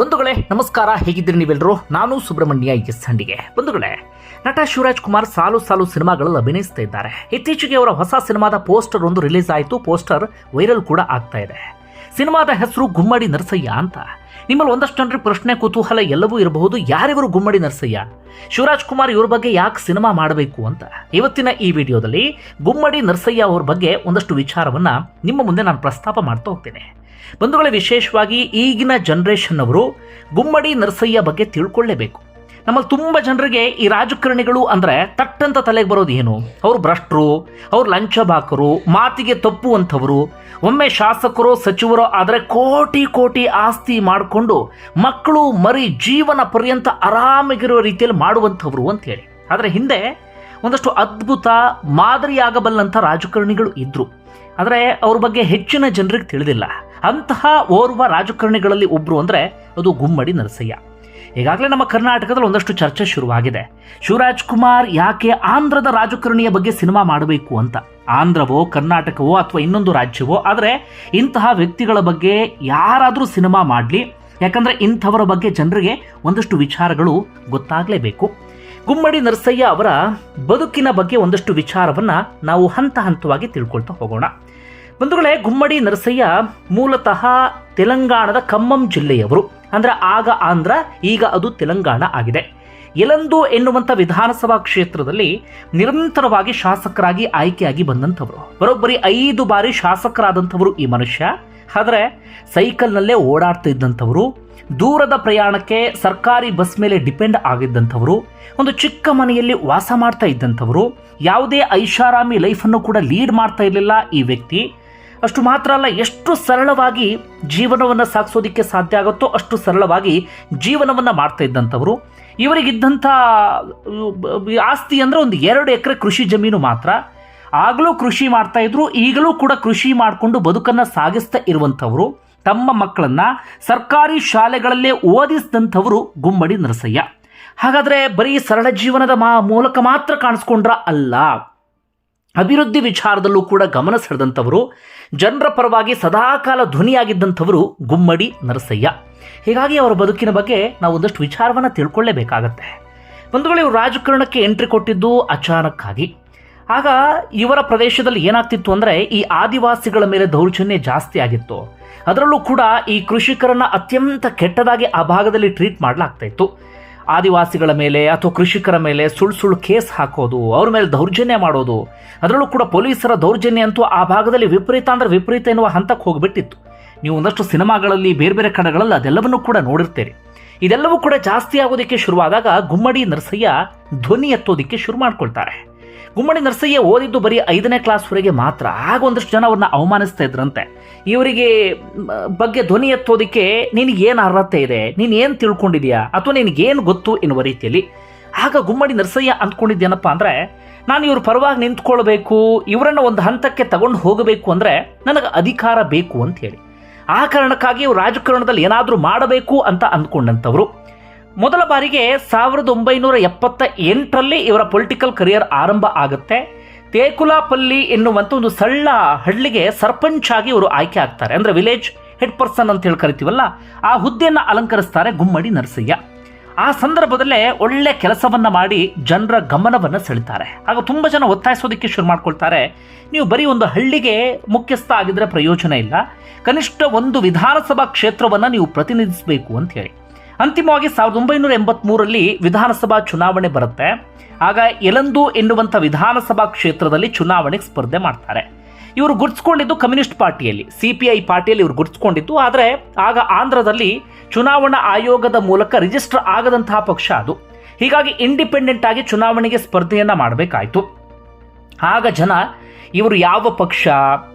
ಬಂಧುಗಳೇ, ನಮಸ್ಕಾರ. ಹೇಗಿದ್ದೀರಿ ನೀವೆಲ್ಲರೂ? ನಾನು ಸುಬ್ರಹ್ಮಣ್ಯ ಎಸ್ ಹಂಡಿಗೆ ಬಂಧುಗಳೇ, ನಟ ಶಿವರಾಜ್ ಕುಮಾರ್ ಸಾಲು ಸಾಲು ಸಿನಿಮಾಗಳಲ್ಲಿ ಅಭಿನಯಿಸ್ತಾ ಇದ್ದಾರೆ. ಇತ್ತೀಚೆಗೆ ಅವರ ಹೊಸ ಸಿನಿಮಾದ ಪೋಸ್ಟರ್ ಒಂದು ರಿಲೀಸ್ ಆಯಿತು. ಪೋಸ್ಟರ್ ವೈರಲ್ ಕೂಡ ಆಗ್ತಾ ಇದೆ. ಸಿನಿಮಾದ ಹೆಸರು ಗುಮ್ಮಡಿ ನರಸಯ್ಯ ಅಂತ. ನಿಮ್ಮಲ್ಲಿ ಒಂದಷ್ಟು ಜನರಿಗೆ ಪ್ರಶ್ನೆ, ಕುತೂಹಲ ಎಲ್ಲವೂ ಇರಬಹುದು. ಯಾರಿವರು ಗುಮ್ಮಡಿ ನರಸಯ್ಯ? ಶಿವರಾಜ್ ಕುಮಾರ್ ಇವ್ರ ಬಗ್ಗೆ ಯಾಕೆ ಸಿನಿಮಾ ಮಾಡಬೇಕು ಅಂತ. ಇವತ್ತಿನ ಈ ವಿಡಿಯೋದಲ್ಲಿ ಗುಮ್ಮಡಿ ನರಸಯ್ಯ ಅವ್ರ ಬಗ್ಗೆ ಒಂದಷ್ಟು ವಿಚಾರವನ್ನ ನಿಮ್ಮ ಮುಂದೆ ನಾನು ಪ್ರಸ್ತಾಪ ಮಾಡ್ತಾ ಹೋಗ್ತೇನೆ. ಬಂಧುಗಳೇ ವಿಶೇಷವಾಗಿ ಈಗಿನ ಜನರೇಷನ್ ಅವರು ಗುಮ್ಮಡಿ ನರಸಯ್ಯ ಬಗ್ಗೆ ತಿಳ್ಕೊಳ್ಳೇಬೇಕು. ನಮ್ಮಲ್ಲಿ ತುಂಬ ಜನರಿಗೆ ಈ ರಾಜಕಾರಣಿಗಳು ಅಂದರೆ ತಟ್ಟಂತ ತಲೆಗೆ ಬರೋದು ಏನು? ಅವರು ಭ್ರಷ್ಟರು, ಅವರು ಲಂಚಬಾಕರು, ಮಾತಿಗೆ ತಪ್ಪುವಂಥವರು, ಒಮ್ಮೆ ಶಾಸಕರು, ಸಚಿವರು ಆದರೆ ಕೋಟಿ ಕೋಟಿ ಆಸ್ತಿ ಮಾಡಿಕೊಂಡು ಮಕ್ಕಳು ಮರಿ ಜೀವನ ಪರ್ಯಂತ ಆರಾಮಾಗಿರೋ ರೀತಿಯಲ್ಲಿ ಮಾಡುವಂಥವ್ರು ಅಂತೇಳಿ ಆದರೆ ಹಿಂದೆ ಒಂದಷ್ಟು ಅದ್ಭುತ ಮಾದರಿಯಾಗಬಲ್ಲಂಥ ರಾಜಕಾರಣಿಗಳು ಇದ್ದರು ಆದರೆ ಅವ್ರ ಬಗ್ಗೆ ಹೆಚ್ಚಿನ ಜನರಿಗೆ ತಿಳಿದಿಲ್ಲ. ಅಂತಹ ಓರ್ವ ರಾಜಕಾರಣಿಗಳಲ್ಲಿ ಒಬ್ಬರು ಅಂದರೆ ಅದು ಗುಮ್ಮಡಿ ನರಸಯ್ಯ. ಈಗಾಗಲೇ ನಮ್ಮ ಕರ್ನಾಟಕದಲ್ಲಿ ಒಂದಷ್ಟು ಚರ್ಚೆ ಶುರುವಾಗಿದೆ. ಶಿವರಾಜ್ ಕುಮಾರ್ ಯಾಕೆ ಆಂಧ್ರದ ರಾಜಕಾರಣಿಯ ಬಗ್ಗೆ ಸಿನಿಮಾ ಮಾಡಬೇಕು ಅಂತ. ಆಂಧ್ರವೋ, ಕರ್ನಾಟಕವೋ ಅಥವಾ ಇನ್ನೊಂದು ರಾಜ್ಯವೋ, ಆದರೆ ಇಂತಹ ವ್ಯಕ್ತಿಗಳ ಬಗ್ಗೆ ಯಾರಾದರೂ ಸಿನಿಮಾ ಮಾಡಲಿ. ಯಾಕಂದರೆ ಇಂಥವರ ಬಗ್ಗೆ ಜನರಿಗೆ ಒಂದಷ್ಟು ವಿಚಾರಗಳು ಗೊತ್ತಾಗಲೇಬೇಕು. ಗುಮ್ಮಡಿ ನರಸಯ್ಯ ಅವರ ಬದುಕಿನ ಬಗ್ಗೆ ಒಂದಷ್ಟು ವಿಚಾರವನ್ನು ನಾವು ಹಂತ ಹಂತವಾಗಿ ತಿಳ್ಕೊಳ್ತಾ ಹೋಗೋಣ. ಬಂಧುಗಳೇ, ಗುಮ್ಮಡಿ ನರಸಯ್ಯ ಮೂಲತಃ ತೆಲಂಗಾಣದ ಖಮ್ಮಂ ಜಿಲ್ಲೆಯವರು. ಅಂದರೆ ಆಗ ಆಂಧ್ರ, ಈಗ ಅದು ತೆಲಂಗಾಣ ಆಗಿದೆ. ಯಲಂದು ಎನ್ನುವಂಥ ವಿಧಾನಸಭಾ ಕ್ಷೇತ್ರದಲ್ಲಿ ನಿರಂತರವಾಗಿ ಶಾಸಕರಾಗಿ ಆಯ್ಕೆಯಾಗಿ ಬಂದಂಥವರು. ಬರೋಬ್ಬರಿ ಐದು ಬಾರಿ ಶಾಸಕರಾದಂಥವರು ಈ ಮನುಷ್ಯ. ಆದರೆ, ಸೈಕಲ್ನಲ್ಲೇ ಓಡಾಡ್ತಾ ಇದ್ದಂಥವರು ದೂರದ ಪ್ರಯಾಣಕ್ಕೆ ಸರ್ಕಾರಿ ಬಸ್ ಮೇಲೆ ಡಿಪೆಂಡ್ ಆಗಿದ್ದಂಥವರು, ಒಂದು ಚಿಕ್ಕ ಮನೆಯಲ್ಲಿ ವಾಸ ಮಾಡ್ತಾ ಇದ್ದಂಥವರು, ಯಾವುದೇ ಐಷಾರಾಮಿ ಲೈಫನ್ನು ಕೂಡ ಲೀಡ್ ಮಾಡ್ತಾ ಇರಲಿಲ್ಲ ಈ ವ್ಯಕ್ತಿ. ಅಷ್ಟು ಮಾತ್ರ ಅಲ್ಲ, ಎಷ್ಟು ಸರಳವಾಗಿ ಜೀವನವನ್ನು ಸಾಗಿಸೋದಕ್ಕೆ ಸಾಧ್ಯ ಆಗುತ್ತೋ ಅಷ್ಟು ಸರಳವಾಗಿ ಜೀವನವನ್ನು ಮಾಡ್ತಾ ಇದ್ದಂಥವರು. ಇವರಿಗಿದ್ದಂಥ ಆಸ್ತಿ ಅಂದರೆ ಒಂದು ಎರಡು ಎಕರೆ ಕೃಷಿ ಜಮೀನು ಮಾತ್ರ. ಆಗಲೂ ಕೃಷಿ ಮಾಡ್ತಾ ಇದ್ರು, ಈಗಲೂ ಕೂಡ ಕೃಷಿ ಮಾಡಿಕೊಂಡು ಬದುಕನ್ನು ಸಾಗಿಸ್ತಾ ಇರುವಂಥವರು. ತಮ್ಮ ಮಕ್ಕಳನ್ನ ಸರ್ಕಾರಿ ಶಾಲೆಗಳಲ್ಲೇ ಓದಿಸಿದಂಥವರು ಗುಮ್ಮಡಿ ನರಸಯ್ಯ. ಹಾಗಾದರೆ ಬರೀ ಸರಳ ಜೀವನದ ಮಾ, ಮೂಲಕ ಮಾತ್ರ ಕಾಣಿಸ್ಕೊಂಡ್ರ ಅಲ್ಲ. ಅಭಿವೃದ್ಧಿ ವಿಚಾರದಲ್ಲೂ ಕೂಡ ಗಮನ ಸೆಳೆದಂಥವರು, ಜನರ ಪರವಾಗಿ ಸದಾಕಾಲ ಧ್ವನಿಯಾಗಿದ್ದಂಥವರು ಗುಮ್ಮಡಿ ನರಸಯ್ಯ. ಹೀಗಾಗಿ ಅವರ ಬದುಕಿನ ಬಗ್ಗೆ ನಾವು ಒಂದಷ್ಟು ವಿಚಾರವನ್ನು ತಿಳ್ಕೊಳ್ಳೇಬೇಕಾಗತ್ತೆ. ಒಂದು ವೇಳೆ ಇವರು ರಾಜಕಾರಣಕ್ಕೆ ಎಂಟ್ರಿ ಕೊಟ್ಟಿದ್ದು ಅಚಾನಕ್ಕಾಗಿ. ಆಗ ಇವರ ಪ್ರದೇಶದಲ್ಲಿ ಏನಾಗ್ತಿತ್ತು ಅಂದರೆ ಈ ಆದಿವಾಸಿಗಳ ಮೇಲೆ ದೌರ್ಜನ್ಯ ಜಾಸ್ತಿ ಆಗಿತ್ತು. ಅದರಲ್ಲೂ ಕೂಡ ಈ ಕೃಷಿಕರನ್ನು ಅತ್ಯಂತ ಕೆಟ್ಟದಾಗಿ ಆ ಭಾಗದಲ್ಲಿ ಟ್ರೀಟ್ ಮಾಡಲಾಗ್ತಾ ಇತ್ತು. ಆದಿವಾಸಿಗಳ ಮೇಲೆ ಅಥವಾ ಕೃಷಿಕರ ಮೇಲೆ ಸುಳ್ಳು ಸುಳ್ಳು ಕೇಸ್ ಹಾಕೋದು, ಅವ್ರ ಮೇಲೆ ದೌರ್ಜನ್ಯ ಮಾಡೋದು, ಅದರಲ್ಲೂ ಕೂಡ ಪೊಲೀಸರ ದೌರ್ಜನ್ಯ ಅಂತೂ ಆ ಭಾಗದಲ್ಲಿ ವಿಪರೀತ ಅಂದರೆ ವಿಪರೀತ ಎನ್ನುವ ಹಂತಕ್ಕೆ ಹೋಗಿಬಿಟ್ಟಿತ್ತು. ನೀವು ಒಂದಷ್ಟು ಸಿನಿಮಾಗಳಲ್ಲಿ ಬೇರೆ ಬೇರೆ ಕಡೆಗಳಲ್ಲಿ ಅದೆಲ್ಲವನ್ನೂ ಕೂಡ ನೋಡಿರ್ತೀರಿ. ಇದೆಲ್ಲವೂ ಕೂಡ ಜಾಸ್ತಿ ಆಗೋದಕ್ಕೆ ಶುರುವಾದಾಗ ಗುಮ್ಮಡಿ ನರಸಯ್ಯ ಧ್ವನಿ ಎತ್ತೋದಕ್ಕೆ ಶುರು ಮಾಡ್ಕೊಳ್ತಾರೆ. ಗುಮ್ಮಡಿ ನರಸಯ್ಯ ಓದಿದ್ದು ಬರೀ ಐದನೇ ಕ್ಲಾಸ್ವರೆಗೆ ಮಾತ್ರ. ಆಗ ಒಂದಷ್ಟು ಜನ ಅವ್ರನ್ನ ಅವಮಾನಿಸ್ತಾ ಇದ್ರಂತೆ. ಇವರಿಗೆ ಬಗ್ಗೆ ಧ್ವನಿ ಎತ್ತೋದಕ್ಕೆ ನಿನಗೆ ಏನು ಅರ್ಹತೆ ಇದೆ? ನೀನು ಏನು ತಿಳ್ಕೊಂಡಿದ್ಯಾ? ಅಥವಾ ನಿನಗೇನು ಗೊತ್ತು ಎನ್ನುವ ರೀತಿಯಲ್ಲಿ. ಆಗ ಗುಮ್ಮಡಿ ನರಸಯ್ಯ ಅಂದ್ಕೊಂಡಿದ್ದೇನಪ್ಪ ಅಂದರೆ, ನಾನು ಇವ್ರ ಪರವಾಗಿ ನಿಂತ್ಕೊಳ್ಬೇಕು, ಇವರನ್ನು ಒಂದು ಹಂತಕ್ಕೆ ತಗೊಂಡು ಹೋಗಬೇಕು ಅಂದರೆ ನನಗೆ ಅಧಿಕಾರ ಬೇಕು ಅಂತ ಹೇಳಿ. ಆ ಕಾರಣಕ್ಕಾಗಿ ಇವರು ರಾಜಕಾರಣದಲ್ಲಿ ಏನಾದರೂ ಮಾಡಬೇಕು ಅಂತ ಅಂದ್ಕೊಂಡಂಥವ್ರು ಮೊದಲ ಬಾರಿಗೆ ಸಾವಿರದ ಒಂಬೈನೂರ ಎಪ್ಪತ್ತ ಎಂಟರಲ್ಲಿ ಇವರ ಪೊಲಿಟಿಕಲ್ ಕರಿಯರ್ ಆರಂಭ ಆಗುತ್ತೆ. ತೇಕುಲಾಪಲ್ಲಿ ಎನ್ನುವಂಥ ಒಂದು ಸಣ್ಣ ಹಳ್ಳಿಗೆ ಸರ್ಪಂಚ್ ಆಗಿ ಇವರು ಆಯ್ಕೆ ಆಗ್ತಾರೆ. ಅಂದರೆ ವಿಲೇಜ್ ಹೆಡ್ ಪರ್ಸನ್ ಅಂತ ಹೇಳಿ ಕರಿತೀವಲ್ಲ, ಆ ಹುದ್ದೆಯನ್ನು ಅಲಂಕರಿಸ್ತಾರೆ ಗುಮ್ಮಡಿ ನರಸಯ್ಯ. ಆ ಸಂದರ್ಭದಲ್ಲೇ ಒಳ್ಳೆ ಕೆಲಸವನ್ನು ಮಾಡಿ ಜನರ ಗಮನವನ್ನು ಸೆಳಿತಾರೆ. ಆಗ ತುಂಬ ಜನ ಒತ್ತಾಯಿಸೋದಕ್ಕೆ ಶುರು ಮಾಡ್ಕೊಳ್ತಾರೆ. ನೀವು ಬರೀ ಒಂದು ಹಳ್ಳಿಗೆ ಮುಖ್ಯಸ್ಥ ಆಗಿದ್ರೆ ಪ್ರಯೋಜನ ಇಲ್ಲ. ಕನಿಷ್ಠ ಒಂದು ವಿಧಾನಸಭಾ ಕ್ಷೇತ್ರವನ್ನ ನೀವು ಪ್ರತಿನಿಧಿಸಬೇಕು ಅಂತ ಹೇಳಿ. ಅಂತಿಮವಾಗಿ ಸಾವಿರದ ಒಂಬೈನೂರ ಎಂಬತ್ಮೂರರಲ್ಲಿ ವಿಧಾನಸಭಾ ಚುನಾವಣೆ ಬರುತ್ತೆ. ಆಗ ಎಲಂದು ಎನ್ನುವಂಥ ವಿಧಾನಸಭಾ ಕ್ಷೇತ್ರದಲ್ಲಿ ಚುನಾವಣೆಗೆ ಸ್ಪರ್ಧೆ ಮಾಡ್ತಾರೆ. ಇವರು ಗುರ್ಸ್ಕೊಂಡಿದ್ದು ಕಮ್ಯುನಿಸ್ಟ್ ಪಾರ್ಟಿಯಲ್ಲಿ ಸಿ ಪಿ ಐ ಪಾರ್ಟಿಯಲ್ಲಿ ಇವರು ಗುರ್ಸ್ಕೊಂಡಿದ್ದು ಆದರೆ ಆಗ ಆಂಧ್ರದಲ್ಲಿ ಚುನಾವಣಾ ಆಯೋಗದ ಮೂಲಕ ರಿಜಿಸ್ಟರ್ ಆಗದಂತಹ ಪಕ್ಷ ಅದು. ಹೀಗಾಗಿ ಇಂಡಿಪೆಂಡೆಂಟ್ ಆಗಿ ಚುನಾವಣೆಗೆ ಸ್ಪರ್ಧೆಯನ್ನ ಮಾಡಬೇಕಾಯ್ತು. ಆಗ ಜನ ಇವರು ಯಾವ ಪಕ್ಷ,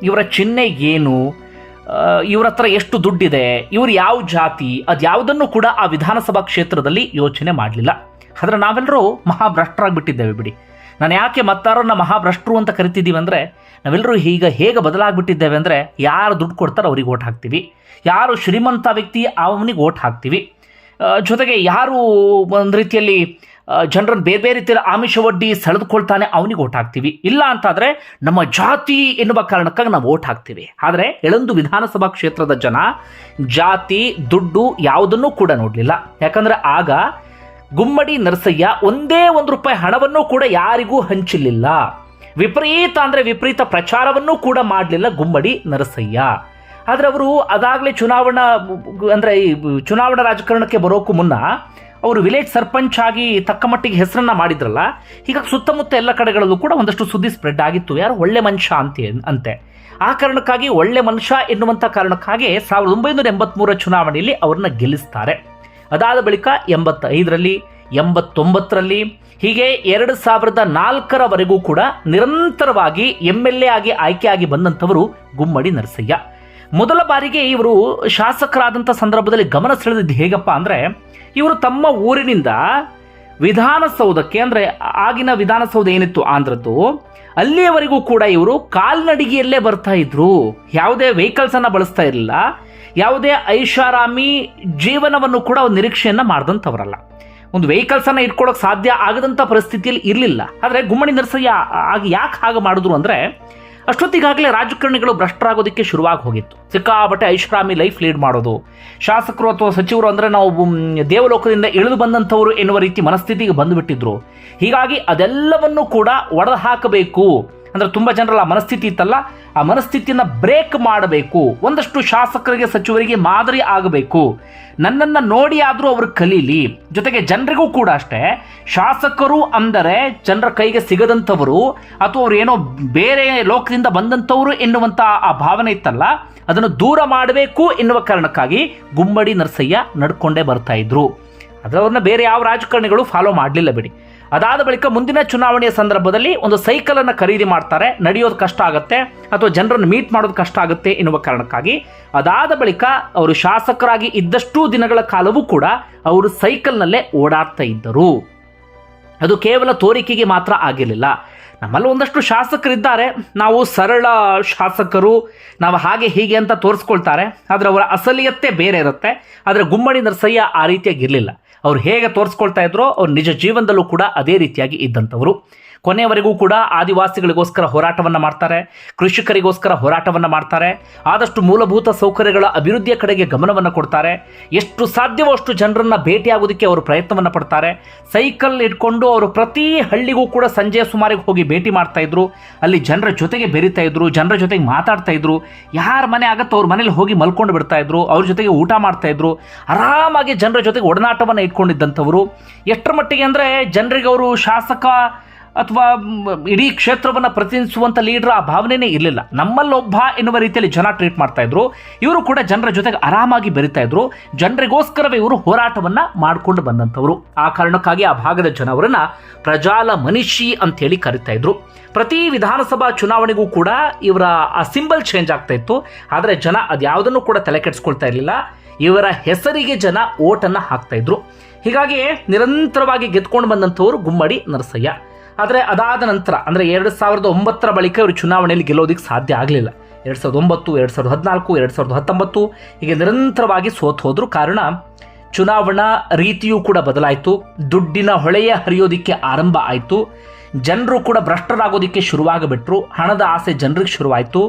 ಇವರ ಚಿಹ್ನೆ ಏನು ಇವ್ರ ಹತ್ರ ಎಷ್ಟು ದುಡ್ಡಿದೆ, ಇವ್ರು ಯಾವ ಜಾತಿ, ಅದ್ಯಾವುದನ್ನು ಕೂಡ ಆ ವಿಧಾನಸಭಾ ಕ್ಷೇತ್ರದಲ್ಲಿ ಯೋಚನೆ ಮಾಡಲಿಲ್ಲ. ಆದರೆ ನಾವೆಲ್ಲರೂ ಮಹಾಭ್ರಷ್ಟರಾಗ್ಬಿಟ್ಟಿದ್ದೇವೆ ಬಿಡಿ. ನಾನು ಯಾಕೆ ಮತ್ತಾರನ್ನ ಮಹಾಭ್ರಷ್ಟರು ಅಂತ ಕರಿತಿದ್ದೀವಿ ಅಂದರೆ ನಾವೆಲ್ಲರೂ ಈಗ ಹೇಗೆ ಬದಲಾಗಿಬಿಟ್ಟಿದ್ದೇವೆ ಅಂದರೆ, ಯಾರು ದುಡ್ಡು ಕೊಡ್ತಾರೋ ಅವ್ರಿಗೆ ಓಟ್ ಹಾಕ್ತೀವಿ. ಯಾರು ಶ್ರೀಮಂತ ವ್ಯಕ್ತಿ, ಅವನಿಗೆ ಓಟ್ ಹಾಕ್ತೀವಿ. ಜೊತೆಗೆ ಯಾರು ಒಂದು ರೀತಿಯಲ್ಲಿ ಜನರನ್ನು ಬೇರೆ ಬೇರೆ ರೀತಿಯ ಆಮಿಷ ಒಡ್ಡಿ ಸೆಳೆದುಕೊಳ್ತಾನೆ, ಅವನಿಗೆ ಓಟ್ ಹಾಕ್ತೀವಿ. ಇಲ್ಲ ಅಂತಾದರೆ ನಮ್ಮ ಜಾತಿ ಎನ್ನುವ ಕಾರಣಕ್ಕಾಗಿ ನಾವು ಓಟ್ ಹಾಕ್ತೀವಿ. ಆದರೆ ಎಳೊಂದು ವಿಧಾನಸಭಾ ಕ್ಷೇತ್ರದ ಜನ ಜಾತಿ, ದುಡ್ಡು ಯಾವುದನ್ನೂ ಕೂಡ ನೋಡಲಿಲ್ಲ. ಯಾಕಂದರೆ ಆಗ ಗುಮ್ಮಡಿ ನರಸಯ್ಯ ಒಂದೇ ಒಂದು ರೂಪಾಯಿ ಹಣವನ್ನು ಕೂಡ ಯಾರಿಗೂ ಹಂಚಲಿಲ್ಲ. ವಿಪರೀತ ಅಂದರೆ ವಿಪರೀತ ಪ್ರಚಾರವನ್ನು ಕೂಡ ಮಾಡಲಿಲ್ಲ ಗುಮ್ಮಡಿ ನರಸಯ್ಯ. ಆದರೆ ಅವರು ಅದಾಗಲೇ ಚುನಾವಣಾ, ಅಂದರೆ ಈ ಚುನಾವಣಾ ರಾಜಕಾರಣಕ್ಕೆ ಬರೋಕ್ಕೂ ಮುನ್ನ ಅವರು ವಿಲೇಜ್ ಸರ್ಪಂಚ್ ಆಗಿ ತಕ್ಕ ಮಟ್ಟಿಗೆ ಹೆಸರನ್ನ ಮಾಡಿದ್ರಲ್ಲ, ಹೀಗಾಗಿ ಸುತ್ತಮುತ್ತ ಎಲ್ಲ ಕಡೆಗಳಲ್ಲೂ ಕೂಡ ಒಂದಷ್ಟು ಸುದ್ದಿ ಸ್ಪ್ರೆಡ್ ಆಗಿತ್ತು. ಯಾರು? ಒಳ್ಳೆ ಮನುಷ್ಯ ಅಂತ, ಅಂತೆ. ಆ ಕಾರಣಕ್ಕಾಗಿ ಒಳ್ಳೆ ಮನುಷ್ಯ ಎನ್ನುವಂಥ ಕಾರಣಕ್ಕಾಗಿ ಸಾವಿರದ ಒಂಬೈನೂರ ಎಂಬತ್ಮೂರ ಚುನಾವಣೆಯಲ್ಲಿ ಅವರನ್ನ ಗೆಲ್ಲಿಸ್ತಾರೆ. ಅದಾದ ಬಳಿಕ ಎಂಬತ್ತೈದರಲ್ಲಿ, ಎಂಬತ್ತೊಂಬತ್ತರಲ್ಲಿ, ಹೀಗೆ ಎರಡು ಸಾವಿರದ ನಾಲ್ಕರವರೆಗೂ ಕೂಡ ನಿರಂತರವಾಗಿ ಎಂ ಎಲ್ ಎ ಆಗಿ ಆಯ್ಕೆಯಾಗಿ ಬಂದಂಥವರು ಗುಮ್ಮಡಿ ನರಸಯ್ಯ. ಮೊದಲ ಬಾರಿಗೆ ಇವರು ಶಾಸಕರಾದಂಥ ಸಂದರ್ಭದಲ್ಲಿ ಗಮನ ಸೆಳೆದಿದ್ದು ಹೇಗಪ್ಪ ಅಂದರೆ, ಇವರು ತಮ್ಮ ಊರಿನಿಂದ ವಿಧಾನಸೌಧಕ್ಕೆ ಅಂದರೆ ಆಗಿನ ವಿಧಾನಸೌಧ ಏನಿತ್ತು ಆಂಧ್ರದ್ದು, ಅಲ್ಲಿಯವರೆಗೂ ಕೂಡ ಇವರು ಕಾಲ್ನಡಿಗೆಯಲ್ಲೇ ಬರ್ತಾ ಇದ್ರು. ಯಾವುದೇ ವೆಹಿಕಲ್ಸ್ ಅನ್ನ ಬಳಸ್ತಾ ಇರಲಿಲ್ಲ. ಯಾವುದೇ ಐಷಾರಾಮಿ ಜೀವನವನ್ನು ಕೂಡ ನಿರೀಕ್ಷೆಯನ್ನ ಮಾಡಿದಂಥವರಲ್ಲ. ಒಂದು ವೆಹಿಕಲ್ಸನ್ನು ಇಟ್ಕೊಳ್ಳೋಕೆ ಸಾಧ್ಯ ಆಗದಂಥ ಪರಿಸ್ಥಿತಿಯಲ್ಲಿ ಇರಲಿಲ್ಲ. ಆದರೆ ಗುಮ್ಮಣಿ ನರಸಯ್ಯ ಆಗ ಯಾಕೆ ಹಾಗೆ ಮಾಡಿದ್ರು ಅಂದರೆ ಅಷ್ಟೊತ್ತಿಗಾಗಲೇ ರಾಜಕಾರಣಿಗಳು ಭ್ರಷ್ಟರಾಗೋದಕ್ಕೆ ಶುರುವಾಗಿ ಹೋಗಿತ್ತು. ಸಿಕ್ಕಾಬಟ್ಟೆ ಐಷಾರಾಮಿ ಲೈಫ್ ಲೀಡ್ ಮಾಡೋದು. ಶಾಸಕರು ಅಥವಾ ಸಚಿವರು ಅಂದರೆ ನಾವು ದೇವಲೋಕದಿಂದ ಇಳಿದು ಬಂದಂಥವರು ಎನ್ನುವ ರೀತಿ ಮನಸ್ಥಿತಿಗೆ ಬಂದುಬಿಟ್ಟಿದ್ರು. ಹೀಗಾಗಿ ಅದೆಲ್ಲವನ್ನು ಕೂಡ ಒಡೆದು ಹಾಕಬೇಕು. ಅಂದರೆ ತುಂಬ ಜನರಲ್ಲ ಆ ಮನಸ್ಥಿತಿ ಇತ್ತಲ್ಲ, ಆ ಮನಸ್ಥಿತಿಯನ್ನು ಬ್ರೇಕ್ ಮಾಡಬೇಕು. ಒಂದಷ್ಟು ಶಾಸಕರಿಗೆ, ಸಚಿವರಿಗೆ ಮಾದರಿ ಆಗಬೇಕು. ನನ್ನನ್ನು ನೋಡಿ ಆದರೂ ಅವರು ಕಲೀಲಿ. ಜೊತೆಗೆ ಜನರಿಗೂ ಕೂಡ ಅಷ್ಟೇ, ಶಾಸಕರು ಅಂದರೆ ಜನರ ಕೈಗೆ ಸಿಗದಂಥವರು ಅಥವಾ ಅವರು ಏನೋ ಬೇರೆ ಲೋಕದಿಂದ ಬಂದಂಥವರು ಎನ್ನುವಂಥ ಆ ಭಾವನೆ ಇತ್ತಲ್ಲ, ಅದನ್ನು ದೂರ ಮಾಡಬೇಕು ಎನ್ನುವ ಕಾರಣಕ್ಕಾಗಿ ಗುಮ್ಮಡಿ ನರಸಯ್ಯ ನಡ್ಕೊಂಡೇ ಬರ್ತಾ ಇದ್ರು. ಅದರವ್ರನ್ನ ಬೇರೆ ಯಾವ ರಾಜಕಾರಣಿಗಳು ಫಾಲೋ ಮಾಡಲಿಲ್ಲ ಬಿಡಿ. ಅದಾದ ಬಳಿಕ ಮುಂದಿನ ಚುನಾವಣೆಯ ಸಂದರ್ಭದಲ್ಲಿ ಒಂದು ಸೈಕಲ್ ಅನ್ನು ಖರೀದಿ ಮಾಡ್ತಾರೆ. ನಡೆಯೋದು ಕಷ್ಟ ಆಗುತ್ತೆ ಅಥವಾ ಜನರನ್ನು ಮೀಟ್ ಮಾಡೋದು ಕಷ್ಟ ಆಗುತ್ತೆ ಎನ್ನುವ ಕಾರಣಕ್ಕಾಗಿ. ಅದಾದ ಬಳಿಕ ಅವರು ಶಾಸಕರಾಗಿ ಇದ್ದಷ್ಟು ದಿನಗಳ ಕಾಲವೂ ಕೂಡ ಅವರು ಸೈಕಲ್ನಲ್ಲೇ ಓಡಾಡ್ತಾ ಇದ್ದರು. ಅದು ಕೇವಲ ತೋರಿಕೆಗೆ ಮಾತ್ರ ಆಗಿರಲಿಲ್ಲ. ನಮ್ಮಲ್ಲಿ ಒಂದಷ್ಟು ಶಾಸಕರಿದ್ದಾರೆ. ನಾವು ಸರಳ ಶಾಸಕರು, ನಾವು ಹಾಗೆ ಹೀಗೆ ಅಂತ ತೋರಿಸ್ಕೊಳ್ತಾರೆ. ಆದರೆ ಅವರ ಅಸಲಿಯತ್ತೇ ಬೇರೆ ಇರುತ್ತೆ. ಆದರೆ ಗುಮ್ಮಡಿ ನರಸಯ್ಯ ಆ ರೀತಿಯಾಗಿರಲಿಲ್ಲ ಅವ್ರು ಹೇಗೆ ತೋರಿಸ್ಕೊಳ್ತಾ ಇದ್ರೋ ಅವ್ರು ನಿಜ ಜೀವನದಲ್ಲೂ ಕೂಡ ಅದೇ ರೀತಿಯಾಗಿ ಇದ್ದಂಥವರು. ಕೊನೆಯವರೆಗೂ ಕೂಡ ಆದಿವಾಸಿಗಳಿಗೋಸ್ಕರ ಹೋರಾಟವನ್ನು ಮಾಡ್ತಾರೆ, ಕೃಷಿಕರಿಗೋಸ್ಕರ ಹೋರಾಟವನ್ನು ಮಾಡ್ತಾರೆ, ಆದಷ್ಟು ಮೂಲಭೂತ ಸೌಕರ್ಯಗಳ ಅಭಿವೃದ್ಧಿಯ ಕಡೆಗೆ ಗಮನವನ್ನು ಕೊಡ್ತಾರೆ. ಎಷ್ಟು ಸಾಧ್ಯವೋ ಅಷ್ಟು ಜನರನ್ನು ಭೇಟಿಯಾಗೋದಕ್ಕೆ ಅವರು ಪ್ರಯತ್ನವನ್ನು ಪಡ್ತಾರೆ. ಸೈಕಲ್ ಇಟ್ಕೊಂಡು ಅವರು ಪ್ರತಿ ಹಳ್ಳಿಗೂ ಕೂಡ ಸಂಜೆ ಸುಮಾರಿಗೆ ಹೋಗಿ ಭೇಟಿ ಮಾಡ್ತಾ ಇದ್ರು. ಅಲ್ಲಿ ಜನರ ಜೊತೆಗೆ ಬೆರೀತಾ ಇದ್ರು, ಜನರ ಜೊತೆಗೆ ಮಾತಾಡ್ತಾ ಇದ್ರು. ಯಾರ ಮನೆ ಆಗತ್ತೋ ಅವ್ರ ಮನೇಲಿ ಹೋಗಿ ಮಲ್ಕೊಂಡು ಬಿಡ್ತಾ ಇದ್ರು, ಅವ್ರ ಜೊತೆಗೆ ಊಟ ಮಾಡ್ತಾ ಇದ್ರು. ಆರಾಮಾಗಿ ಜನರ ಜೊತೆಗೆ ಒಡನಾಟವನ್ನು ಇಟ್ಕೊಂಡಿದ್ದಂಥವರು. ಎಷ್ಟರ ಮಟ್ಟಿಗೆ ಅಂದರೆ ಜನರಿಗೆ ಅವರು ಶಾಸಕ ಅಥವಾ ಇಡೀ ಕ್ಷೇತ್ರವನ್ನು ಪ್ರತಿನಿಧಿಸುವಂಥ ಲೀಡರ್ ಆ ಭಾವನೆನೇ ಇರಲಿಲ್ಲ. ನಮ್ಮಲ್ಲೊಬ್ಬ ಎನ್ನುವ ರೀತಿಯಲ್ಲಿ ಜನ ಟ್ರೀಟ್ ಮಾಡ್ತಾ ಇದ್ರು. ಇವರು ಕೂಡ ಜನರ ಜೊತೆಗೆ ಆರಾಮಾಗಿ ಬೆರಿತಾ ಇದ್ರು. ಜನರಿಗೋಸ್ಕರವೇ ಇವರು ಹೋರಾಟವನ್ನು ಮಾಡಿಕೊಂಡು ಬಂದಂಥವ್ರು. ಆ ಕಾರಣಕ್ಕಾಗಿ ಆ ಭಾಗದ ಜನ ಅವರನ್ನ ಪ್ರಜಾಲ ಮನಿಷಿ ಅಂತೇಳಿ ಕರಿತಾ ಇದ್ರು. ಪ್ರತಿ ವಿಧಾನಸಭಾ ಚುನಾವಣೆಗೂ ಕೂಡ ಇವರ ಆ ಸಿಂಬಲ್ ಚೇಂಜ್ ಆಗ್ತಾ ಇತ್ತು. ಆದರೆ ಜನ ಅದ್ಯಾವುದನ್ನು ಕೂಡ ತಲೆ ಕೆಡಿಸ್ಕೊಳ್ತಾ ಇರಲಿಲ್ಲ. ಇವರ ಹೆಸರಿಗೆ ಜನ ಓಟನ್ನು ಹಾಕ್ತಾ ಇದ್ರು. ಹೀಗಾಗಿ ನಿರಂತರವಾಗಿ ಗೆದ್ಕೊಂಡು ಬಂದಂಥವ್ರು ಗುಮ್ಮಡಿ ನರಸಯ್ಯ. ಆದರೆ ಅದಾದ ನಂತರ, ಅಂದರೆ ಎರಡು ಸಾವಿರದ ಒಂಬತ್ತರ ಬಳಿಕ ಇವರು ಚುನಾವಣೆಯಲ್ಲಿ ಗೆಲ್ಲೋದಕ್ಕೆ ಸಾಧ್ಯ ಆಗಲಿಲ್ಲ. ಎರಡು ಸಾವಿರದ ಒಂಬತ್ತು, ಎರಡು ಸಾವಿರದ ಹದಿನಾಲ್ಕು, ಎರಡು ಸಾವಿರದ ಹತ್ತೊಂಬತ್ತು ಹೀಗೆ ನಿರಂತರವಾಗಿ ಸೋತು ಹೋದರೂ. ಕಾರಣ, ಚುನಾವಣಾ ರೀತಿಯೂ ಕೂಡ ಬದಲಾಯಿತು. ದುಡ್ಡಿನ ಹೊಳೆಯ ಹರಿಯೋದಿಕ್ಕೆ ಆರಂಭ ಆಯಿತು. ಜನರು ಕೂಡ ಭ್ರಷ್ಟರಾಗೋದಕ್ಕೆ ಶುರುವಾಗಬಿಟ್ರು. ಹಣದ ಆಸೆ ಜನರಿಗೆ ಶುರುವಾಯಿತು.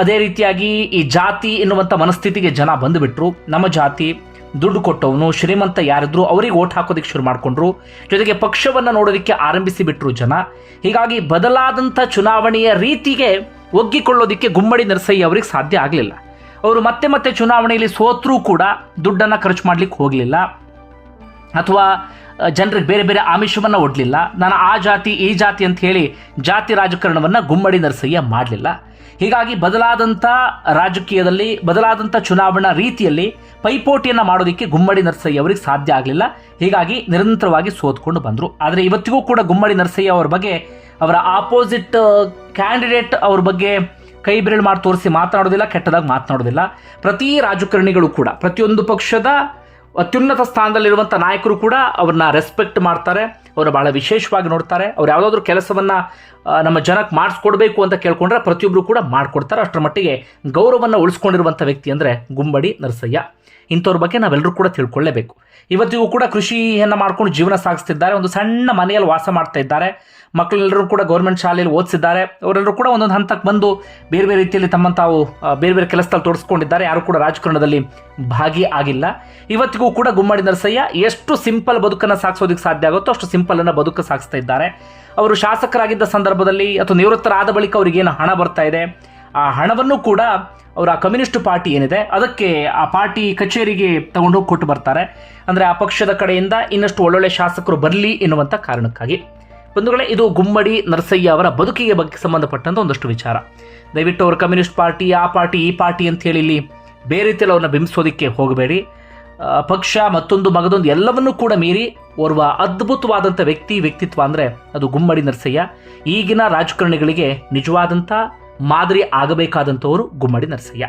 ಅದೇ ರೀತಿಯಾಗಿ ಈ ಜಾತಿ ಎನ್ನುವಂಥ ಮನಸ್ಥಿತಿಗೆ ಜನ ಬಂದುಬಿಟ್ರು. ನಮ್ಮ ಜಾತಿ ದುಡ್ಡು ಕೊಟ್ಟವನು, ಶ್ರೀಮಂತ ಯಾರಿದ್ರು ಅವರಿಗೆ ಓಟ್ ಹಾಕೋದಕ್ಕೆ ಶುರು ಮಾಡಿಕೊಂಡ್ರು. ಜೊತೆಗೆ ಪಕ್ಷವನ್ನು ನೋಡೋದಕ್ಕೆ ಆರಂಭಿಸಿ ಬಿಟ್ರು ಜನ. ಹೀಗಾಗಿ ಬದಲಾದಂಥ ಚುನಾವಣೆಯ ರೀತಿಗೆ ಒಗ್ಗಿಕೊಳ್ಳೋದಕ್ಕೆ ಗುಮ್ಮಡಿ ನರಸಯ್ಯ ಅವರಿಗೆ ಸಾಧ್ಯ ಆಗಲಿಲ್ಲ. ಅವರು ಮತ್ತೆ ಮತ್ತೆ ಚುನಾವಣೆಯಲ್ಲಿ ಸೋತ್ರೂ ಕೂಡ ದುಡ್ಡನ್ನು ಖರ್ಚು ಮಾಡ್ಲಿಕ್ಕೆ ಹೋಗಲಿಲ್ಲ. ಅಥವಾ ಜನರಿಗೆ ಬೇರೆ ಬೇರೆ ಆಮಿಷವನ್ನು ಒಡ್ಲಿಲ್ಲ. ನಾನು ಆ ಜಾತಿ, ಈ ಜಾತಿ ಅಂತ ಹೇಳಿ ಜಾತಿ ರಾಜಕಾರಣವನ್ನು ಗುಮ್ಮಡಿ ನರಸಯ್ಯ ಮಾಡಲಿಲ್ಲ. ಹೀಗಾಗಿ ಬದಲಾದಂಥ ರಾಜಕೀಯದಲ್ಲಿ ಬದಲಾದಂಥ ಚುನಾವಣಾ ರೀತಿಯಲ್ಲಿ ಪೈಪೋಟಿಯನ್ನು ಮಾಡೋದಕ್ಕೆ ಗುಮ್ಮಡಿ ನರಸಯ್ಯ ಅವರಿಗೆ ಸಾಧ್ಯ ಆಗಲಿಲ್ಲ. ಹೀಗಾಗಿ ನಿರಂತರವಾಗಿ ಸೋತ್ಕೊಂಡು ಬಂದರು. ಆದರೆ ಇವತ್ತಿಗೂ ಕೂಡ ಗುಮ್ಮಡಿ ನರಸಯ್ಯ ಅವರ ಬಗ್ಗೆ, ಅವರ ಆಪೋಸಿಟ್ ಕ್ಯಾಂಡಿಡೇಟ್ ಅವ್ರ ಬಗ್ಗೆ ಕೈ ಮಾಡಿ ತೋರಿಸಿ ಮಾತನಾಡೋದಿಲ್ಲ, ಕೆಟ್ಟದಾಗಿ ಮಾತನಾಡೋದಿಲ್ಲ. ಪ್ರತಿ ರಾಜಕಾರಣಿಗಳು ಕೂಡ, ಪ್ರತಿಯೊಂದು ಪಕ್ಷದ ಅತ್ಯುನ್ನತ ಸ್ಥಾನದಲ್ಲಿರುವಂಥ ನಾಯಕರು ಕೂಡ ಅವ್ರನ್ನ ರೆಸ್ಪೆಕ್ಟ್ ಮಾಡ್ತಾರೆ. ಅವರು ಬಹಳ ವಿಶೇಷವಾಗಿ ನೋಡ್ತಾರೆ. ಅವ್ರು ಯಾವುದಾದ್ರೂ ಕೆಲಸವನ್ನ ನಮ್ಮ ಜನಕ್ಕೆ ಮಾಡಿಸ್ಕೊಡ್ಬೇಕು ಅಂತ ಕೇಳ್ಕೊಂಡ್ರೆ ಪ್ರತಿಯೊಬ್ಬರು ಕೂಡ ಮಾಡಿಕೊಡ್ತಾರೆ. ಅಷ್ಟರ ಮಟ್ಟಿಗೆ ಗೌರವವನ್ನು ಉಳಿಸ್ಕೊಂಡಿರುವಂಥ ವ್ಯಕ್ತಿ ಅಂದರೆ ಗುಂಬಡಿ ನರಸಯ್ಯ. ಇಂಥವ್ರ ಬಗ್ಗೆ ನಾವೆಲ್ಲರೂ ಕೂಡ ತಿಳ್ಕೊಳ್ಳೇಬೇಕು. ಇವತ್ತಿಗೂ ಕೂಡ ಕೃಷಿಯನ್ನು ಮಾಡ್ಕೊಂಡು ಜೀವನ ಸಾಗಿಸ್ತಿದ್ದಾರೆ. ಒಂದು ಸಣ್ಣ ಮನೆಯಲ್ಲಿ ವಾಸ ಮಾಡ್ತಾ ಇದ್ದಾರೆ. ಮಕ್ಕಳೆಲ್ಲರೂ ಕೂಡ ಗೌರ್ಮೆಂಟ್ ಶಾಲೆಯಲ್ಲಿ ಓದಿಸಿದ್ದಾರೆ. ಅವರೆಲ್ಲರೂ ಕೂಡ ಒಂದೊಂದು ಹಂತಕ್ಕೆ ಬಂದು ಬೇರೆ ಬೇರೆ ರೀತಿಯಲ್ಲಿ ತಮ್ಮನ್ನು ತಾವು ಬೇರೆ ಬೇರೆ ಕೆಲಸದಲ್ಲಿ ತೋರಿಸ್ಕೊಂಡಿದ್ದಾರೆ ಯಾರು ಕೂಡ ರಾಜಕಾರಣದಲ್ಲಿ ಭಾಗಿ ಆಗಿಲ್ಲ. ಇವತ್ತಿಗೂ ಕೂಡ ಗುಮ್ಮಡಿ ನರಸಯ್ಯ ಎಷ್ಟು ಸಿಂಪಲ್ ಬದುಕನ್ನು ಸಾಗಿಸೋದಕ್ಕೆ ಸಾಧ್ಯ ಆಗುತ್ತೋ ಅಷ್ಟು ಸಿಂಪಲ್ ಅನ್ನು ಬದುಕು ಸಾಗಿಸ್ತಾ ಇದ್ದಾರೆ. ಅವರು ಶಾಸಕರಾಗಿದ್ದ ಸಂದರ್ಭದಲ್ಲಿ ಅಥವಾ ನಿವೃತ್ತರಾದ ಬಳಿಕ ಅವರಿಗೇನು ಹಣ ಬರ್ತಾ ಇದೆ? ಆ ಹಣವನ್ನು ಕೂಡ ಅವರ ಕಮ್ಯುನಿಸ್ಟ್ ಪಾರ್ಟಿ ಏನಿದೆ ಅದಕ್ಕೆ ಆ ಪಾರ್ಟಿ ಕಚೇರಿಗೆ ತಗೊಂಡೋಗಿ ಕೊಟ್ಟು ಬರ್ತಾರೆ. ಅಂದರೆ ಆ ಪಕ್ಷದ ಕಡೆಯಿಂದ ಇನ್ನಷ್ಟು ಒಳ್ಳೊಳ್ಳೆ ಶಾಸಕರು ಬರಲಿ ಎನ್ನುವಂಥ ಕಾರಣಕ್ಕಾಗಿ. ಬಂಧುಗಳೇ ಇದು ಗುಮ್ಮಡಿ ನರಸಯ್ಯ ಅವರ ಬದುಕಿಗೆ ಬಗ್ಗೆ ಸಂಬಂಧಪಟ್ಟಂತ ಒಂದಷ್ಟು ವಿಚಾರ. ದಯವಿಟ್ಟು ಅವರು ಕಮ್ಯುನಿಸ್ಟ್ ಪಾರ್ಟಿ ಆ ಪಾರ್ಟಿ ಈ ಪಾರ್ಟಿ ಅಂತ ಹೇಳಿ ಇಲ್ಲಿ ಬೇರೆ ರೀತಿಯಲ್ಲಿ ಅವ್ರನ್ನ ಬಿಂಬಿಸೋದಕ್ಕೆ ಹೋಗಬೇಡಿ. ಆ, ಪಕ್ಷ ಮತ್ತೊಂದು ಮಗದೊಂದು ಎಲ್ಲವನ್ನೂ ಕೂಡ ಮೀರಿ ಓರ್ವ ಅದ್ಭುತವಾದಂಥ ವ್ಯಕ್ತಿ ವ್ಯಕ್ತಿತ್ವ ಅಂದರೆ ಅದು ಗುಮ್ಮಡಿ ನರಸಯ್ಯ. ಈಗಿನ ರಾಜಕಾರಣಿಗಳಿಗೆ ನಿಜವಾದಂಥ ಮಾದರಿ ಆಗಬೇಕಾದಂಥವರು ಗುಮ್ಮಡಿ ನರಸಯ್ಯ